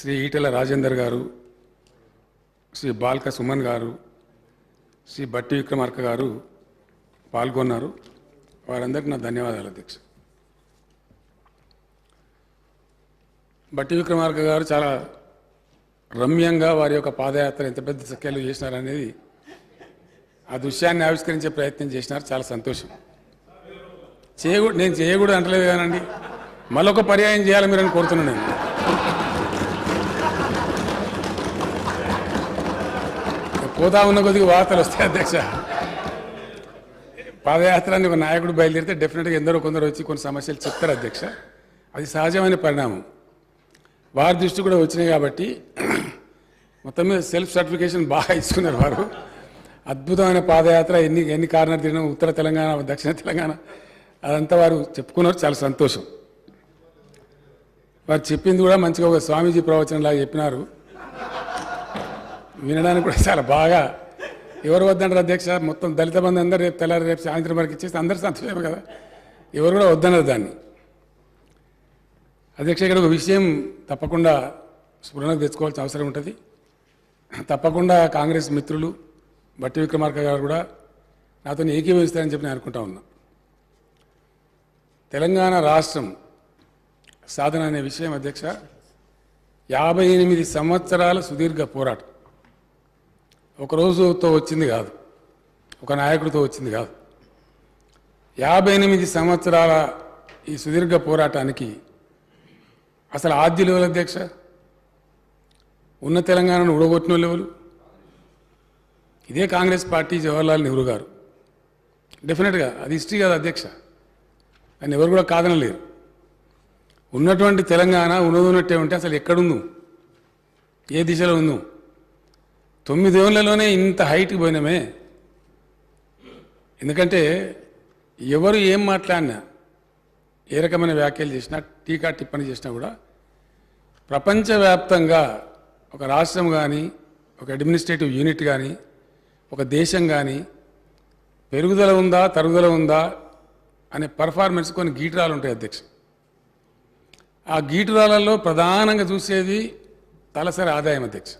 శ్రీ ఈటెల రాజేందర్ గారు శ్రీ బాల్క సుమన్ గారు శ్రీ బట్టి విక్రమార్క గారు పాల్గొన్నారు. వారందరికీ నా ధన్యవాదాలు అధ్యక్ష. బట్టి విక్రమార్క గారు చాలా రమ్యంగా వారి యొక్క పాదయాత్ర ఎంత పెద్ద సఖ్యలు చేసినారనేది ఆ దృశ్యాన్ని ఆవిష్కరించే ప్రయత్నం చేసినారు. చాలా సంతోషం. చేయకూడదు నేను చేయకూడదు అంటలేదు కానండి. మరొక పర్యాయం చేయాలి మీరని కోరుతున్నాను నేను. పోతా ఉన్న కొద్దిగా వార్తలు వస్తాయి అధ్యక్ష. పాదయాత్రని ఒక నాయకుడు బయలుదేరితే డెఫినెట్గా ఎందరో కొందరు వచ్చి కొన్ని సమస్యలు చెప్తారు అధ్యక్ష. అది సహజమైన పరిణామం. వారి దృష్టి కూడా వచ్చినాయి కాబట్టి మొత్తం మీద సెల్ఫ్ సర్టిఫికేషన్ బాగా ఇచ్చుకున్నారు వారు. అద్భుతమైన పాదయాత్ర ఎన్ని ఎన్ని కార్నర్ తిరిగిన ఉత్తర తెలంగాణ దక్షిణ తెలంగాణ అదంతా వారు చెప్పుకున్నారు చాలా సంతోషం. వారు చెప్పింది కూడా మంచిగా ఒక స్వామీజీ ప్రవచనంలాగా చెప్పినారు. వినడానికి కూడా చాలా బాగా. ఎవరు వద్దన్నారు అధ్యక్ష? మొత్తం దళిత బంధు అందరూ రేపు తెల్లారి రేపు సాయంత్రం వరకు ఇచ్చేస్తే అందరూ సంతోషమే కదా. ఎవరు కూడా వద్దన్నారు దాన్ని. అధ్యక్ష ఇక్కడ ఒక విషయం తప్పకుండా స్ఫురణకు తెచ్చుకోవాల్సిన అవసరం ఉంటుంది. తప్పకుండా కాంగ్రెస్ మిత్రులు బట్టి విక్రమార్క గారు కూడా నాతో ఏకీభవిస్తారని చెప్పి నేను అనుకుంటా ఉన్నా. తెలంగాణ రాష్ట్రం సాధన అనే విషయం అధ్యక్ష యాభై ఎనిమిది సంవత్సరాల సుదీర్ఘ పోరాటం. ఒక రోజుతో వచ్చింది కాదు. ఒక నాయకుడితో వచ్చింది కాదు. యాభై ఎనిమిది సంవత్సరాల ఈ సుదీర్ఘ పోరాటానికి అసలు ఆద్య లెవెల్ అధ్యక్ష? ఉన్న తెలంగాణను ఉడగొట్టిన లెవెలు ఇదే కాంగ్రెస్ పార్టీ జవహర్లాల్ నెహ్రూ గారు. డెఫినెట్గా అది హిస్టరీ కాదు అధ్యక్ష. అని ఎవరు కూడా కాదనలేరు. ఉన్నటువంటి తెలంగాణ ఉన్నది ఉన్నట్టే ఉంటే అసలు ఎక్కడుందు? ఏ దిశలో ఉందో? తొమ్మిదేళ్ళలోనే ఇంత హైట్కి పోయినామే. ఎందుకంటే ఎవరు ఏం మాట్లాడినా ఏ రకమైన వ్యాఖ్యలు చేసినా టీకా టిప్పణి చేసినా కూడా ప్రపంచవ్యాప్తంగా ఒక రాష్ట్రం కానీ ఒక అడ్మినిస్ట్రేటివ్ యూనిట్ కానీ ఒక దేశం కానీ పెరుగుదల ఉందా తరుగుదల ఉందా అనే పర్ఫార్మెన్స్ కొన్ని గీటురాలు ఉంటాయి అధ్యక్ష. ఆ గీటురాలలో ప్రధానంగా చూసేది తలసరి ఆదాయం అధ్యక్ష.